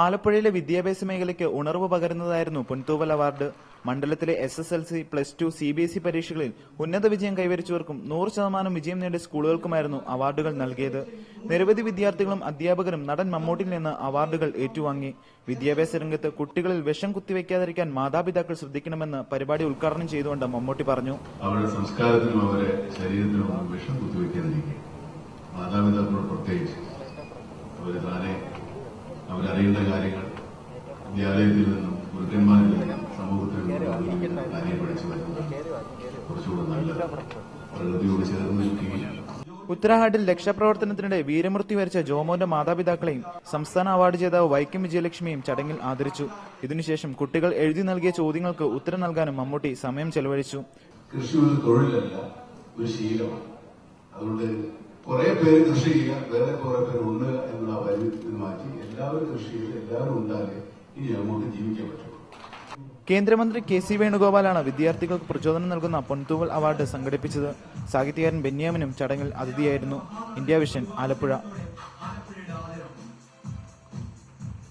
ആലപ്പുഴയിലെ വിദ്യാഭ്യാസ മേഖലയ്ക്ക് ഉണർവ് പകരുന്നതായിരുന്നു പൊൻതൂവൽ അവാർഡ്. മണ്ഡലത്തിലെ S S L C plus two C B S E പരീക്ഷകളിൽ ഉന്നത വിജയം കൈവരിച്ചവർക്കും നൂറ് ശതമാനം വിജയം നേടിയ സ്കൂളുകൾക്കുമായിരുന്നു അവാർഡുകൾ നൽകിയത്. നിരവധി വിദ്യാർത്ഥികളും അധ്യാപകരും നടൻ മമ്മൂട്ടിയിൽ നിന്ന് അവാർഡുകൾ ഏറ്റുവാങ്ങി. വിദ്യാഭ്യാസ രംഗത്ത് കുട്ടികളിൽ വിഷം കുത്തിവെക്കാതിരിക്കാൻ മാതാപിതാക്കൾ ശ്രദ്ധിക്കണമെന്ന് പരിപാടി ഉദ്ഘാടനം ചെയ്തുകൊണ്ട് മമ്മൂട്ടി പറഞ്ഞു. അവരുടെ സംസ്കാരത്തിനും അവരെ ശരീരത്തിനും വിഷം കുത്തിവെക്കാതിരിക്കുക അവരറിയേണ്ട കാര്യങ്ങൾ വിദ്യാലയത്തിൽ നിന്നും ഗുരുക്കന്മാരിൽ നിന്നും സമൂഹത്തിൽ നിന്നും കാര്യം പഠിച്ചു വരുന്നത് കുറച്ചുകൂടെ നല്ലത് പ്രകൃതിയോട് ചേർന്ന് നിൽക്കുകയും ഉത്തരാഖണ്ഡിൽ രക്ഷാപ്രവർത്തനത്തിനിടെ വീരമൃത്യു വരിച്ച ജോമോന്റെ മാതാപിതാക്കളെയും സംസ്ഥാന അവാർഡ് ജേതാവ് വൈക്കം വിജയലക്ഷ്മിയും ചടങ്ങിൽ ആദരിച്ചു. ഇതിനുശേഷം കുട്ടികൾ എഴുതി നൽകിയ ചോദ്യങ്ങൾക്ക് ഉത്തരം നൽകാനും മമ്മൂട്ടി സമയം ചെലവഴിച്ചു. കൃഷി ഒരു തൊഴിലല്ല ഒരു ശീലമാണ്. അതുകൊണ്ട് കുറെ പേര് കൃഷി ചെയ്യുക വേറെ കുറെ പേര് ഉണ്ണുക എന്നുള്ള എല്ലാവരും കൃഷി ചെയ്ത് എല്ലാവരും ഉണ്ടാകെ നമുക്ക് ജീവിക്കാൻ കേന്ദ്രമന്ത്രി കെ സി വേണുഗോപാലാണ് വിദ്യാർത്ഥികൾക്ക് പ്രചോദനം നൽകുന്ന പൊൻതൂവൽ അവാർഡ് സംഘടിപ്പിച്ചത്. സാഹിത്യകാരൻ ബെന്യാമിനും ചടങ്ങിൽ അതിഥിയായിരുന്നു. India vision Alappuzha.